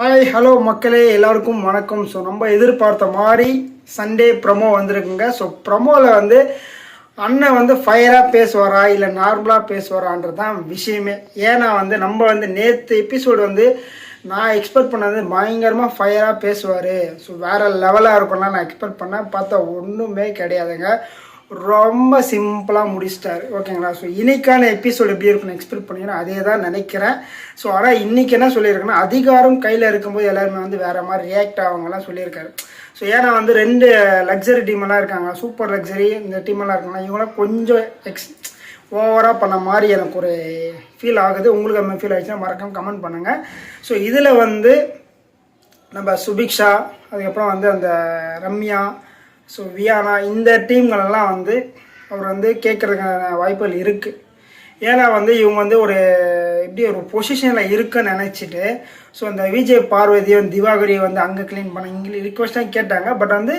Hi hello மக்களே எல்லாருக்கும் வணக்கம். ஸோ நம்ம எதிர்பார்த்த மாதிரி சண்டே ப்ரமோ வந்திருக்குங்க. ஸோ ப்ரமோவில் வந்து அண்ணன் வந்து ஃபயராக பேசுவாரா இல்லை நார்மலாக பேசுவாரான்றது தான் விஷயமே. ஏன்னா வந்து நம்ம வந்து நேற்று எபிசோடு வந்து நான் எக்ஸ்பெக்ட் பண்ணது பயங்கரமாக ஃபயராக பேசுவார். ஸோ வேறு லெவலாக இருக்கும்லாம் நான் எக்ஸ்பெக்ட் பண்ணேன் பார்த்தா ஒன்றுமே கிடையாதுங்க. ரொம்ப சிம்பிளாக முடிச்சிட்டாரு. ஓகேங்களா? ஸோ இன்னைக்கான எபிசோடு எப்படி இருக்குன்னு எக்ஸ்பெக்ட் பண்ணிங்கன்னா அதே தான் நினைக்கிறேன். ஸோ ஆனால் இன்றைக்கி என்ன சொல்லியிருக்கேன்னா அதிகாரம் கையில் இருக்கும்போது எல்லாருமே வந்து வேறு மாதிரி ரியாக்ட் ஆவாங்கலாம் சொல்லியிருக்காரு. ஸோ ஏன்னா வந்து ரெண்டு லக்ஸரி டீமெல்லாம் இருக்காங்க. சூப்பர் லக்ஸரி இந்த டீமெல்லாம் இருக்காங்க இவங்களாம் கொஞ்சம் எக்ஸ் ஓவராக பண்ண மாதிரி எனக்கு ஒரு ஃபீல் ஆகுது. உங்களுக்கு அந்த ஃபீல் ஆகிடுச்சுன்னா மறக்காம கமெண்ட் பண்ணுங்கள் ஸோ இதில் வந்து நம்ம சுபிக்ஷா அதுக்கப்புறம் வந்து அந்த ரம்யா ஸோ வியானா இந்த டீம்களெல்லாம் வந்து அவர் வந்து கேட்குறதுக்கான வாய்ப்புகள் இருக்குது ஏன்னா வந்து இவங்க வந்து ஒரு எப்படி ஒரு பொசிஷனில் இருக்குன்னு நினச்சிட்டு ஸோ அந்த விஜய் பார்வதியும் திவாகரியை வந்து அங்கே க்ளீன் பண்ண இங்கே ரிக்வஸ்ட்டாக கேட்டாங்க. பட் வந்து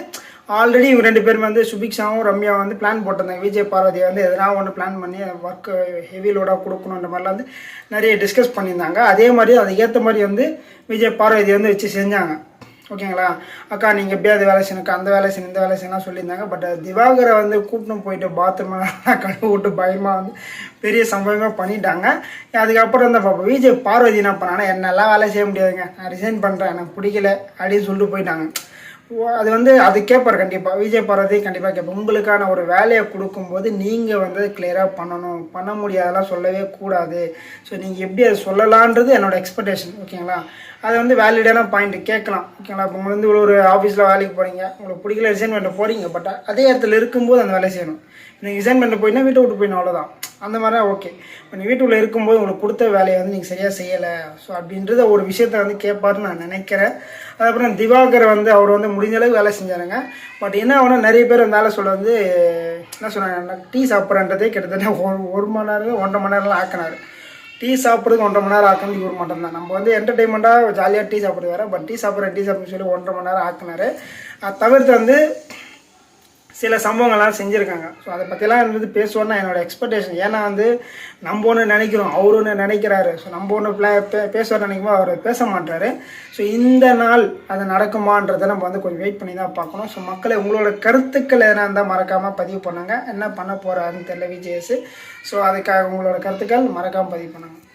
ஆல்ரெடி இவங்க ரெண்டு பேருமே வந்து சுபிக்ஷாவும் ரம்யா வந்து பிளான் போட்டிருந்தாங்க. விஜய் பார்வதியை வந்து எதனா ஒன்று பிளான் பண்ணி ஒர்க்கு ஹெவி லோடாக கொடுக்கணுன்ற மாதிரிலாம் வந்து நிறைய டிஸ்கஸ் பண்ணியிருந்தாங்க. அதே மாதிரி அதுக்கேற்ற மாதிரி வந்து விஜய் பார்வதியை வந்து வச்சு செஞ்சாங்க. ஓகேங்களா? அக்கா நீங்கள் எப்படியாவது வேலை செய்யணுக்கா அந்த வேலை செய்யணும் இந்த வேலை செய்யணும் சொல்லியிருந்தாங்க. பட் திவாகரை வந்து கூப்பிட்டு போயிட்டு பாத்ரூம்லாம் கழுவு விட்டு பயமாக வந்து பெரிய சம்பவமாக பண்ணிட்டாங்க. அதுக்கப்புறம் வந்து பாப்பா விஜய் பார்வதி என்ன பண்ணாங்கன்னா என்னெல்லாம் வேலை செய்ய முடியாதுங்க. நான் ரிசைன் பண்ணுறேன் எனக்கு பிடிக்கல. அப்படின்னு சொல்லிட்டு போயிட்டாங்க. ஓ, அது வந்து அது கேட்பார் கண்டிப்பாக விஜய் பார்வதி கண்டிப்பாக கேட்பார் உங்களுக்கான ஒரு வேலையை கொடுக்கும்போது நீங்கள் வந்து கிளியராக பண்ணணும். பண்ண முடியாதெல்லாம் சொல்லவே கூடாது. ஸோ நீங்கள் எப்படி அதை சொல்லலான்றது என்னோட எக்ஸ்பெக்டேஷன் ஓகேங்களா? அது வந்து வேலிடான பாயிண்ட் கேட்கலாம். ஓகேங்களா இப்போ உங்களுக்கு வந்து ஒரு ஆஃபீஸில் வேலைக்கு போகிறீங்க உங்களுக்கு பிடிக்கல ரிசைன் பண்ண போகிறீங்க பட் அதே இடத்துல இருக்கும்போது அந்த வேலையை செய்யணும். நீங்கள் ரிசைன் பண்ண போயினா வீட்டை விட்டு போயிடணும். அவ்வளோதான் அந்த மாதிரி ஓகே இப்போ நீங்கள் வீட்டுக்குள்ளே இருக்கும்போது உங்களுக்கு கொடுத்த வேலையை வந்து நீங்கள் சரியாக செய்யலை. ஸோ அப்படின்றத ஒரு விஷயத்த வந்து கேட்பாருன்னு நான் நினைக்கிறேன். அதுக்கப்புறம் திவாகர் வந்து அவர் வந்து முடிஞ்ச அளவுக்கு வேலை செஞ்சாருங்க. பட் என்ன ஆகுனா நிறைய பேர் அந்த வேலை சொல்ல வந்து என்ன சொன்னாங்க டீ சாப்பிட்றன்றதே கிட்டத்தட்ட ஒரு ஒரு மணி நேரம் ஒன்றரை மணி நேரம்லாம் ஆக்கினார். டீ சாப்பிட்றதுக்கு ஒன்றரை மணி நேரம் ஆக்கணும் இவர் மட்டும் தான் நம்ம வந்து என்டர்டைன்மெண்ட்டாக ஜாலியாக டீ சாப்பிடுறது வேறு பட் டீ சாப்பிட்ற டீ சாப்பிட்றேன்னு சொல்லி ஒன்றரை மணி நேரம் ஆக்கினாரு. தவிர்த்து வந்து சில சம்பவங்கள்லாம் செஞ்சுருக்காங்க. ஸோ அதை பற்றிலாம் வந்து பேசுவோன்னா என்னோடய எக்ஸ்பெக்டேஷன் ஏன்னா வந்து நம்ம ஒன்று நினைக்கிறோம். அவர் ஒன்று நினைக்கிறாரு. ஸோ நம்ம ஒன்று பிளே பே பேசுவார் நினைக்கும்போது அவர் பேச மாட்டார். ஸோ இந்த நாள் அது நடக்குமான்றதை நம்ம வந்து கொஞ்சம் வெயிட் பண்ணி தான் பார்க்கணும். ஸோ மக்களை உங்களோட கருத்துக்கள் எதனா இருந்தால் மறக்காமல் பதிவு பண்ணுங்கள் என்ன பண்ண போகிறாருன்னு தெரியல விஜேஎஸ். ஸோ அதுக்காக உங்களோட கருத்துக்கள் மறக்காமல் பதிவு பண்ணுங்கள்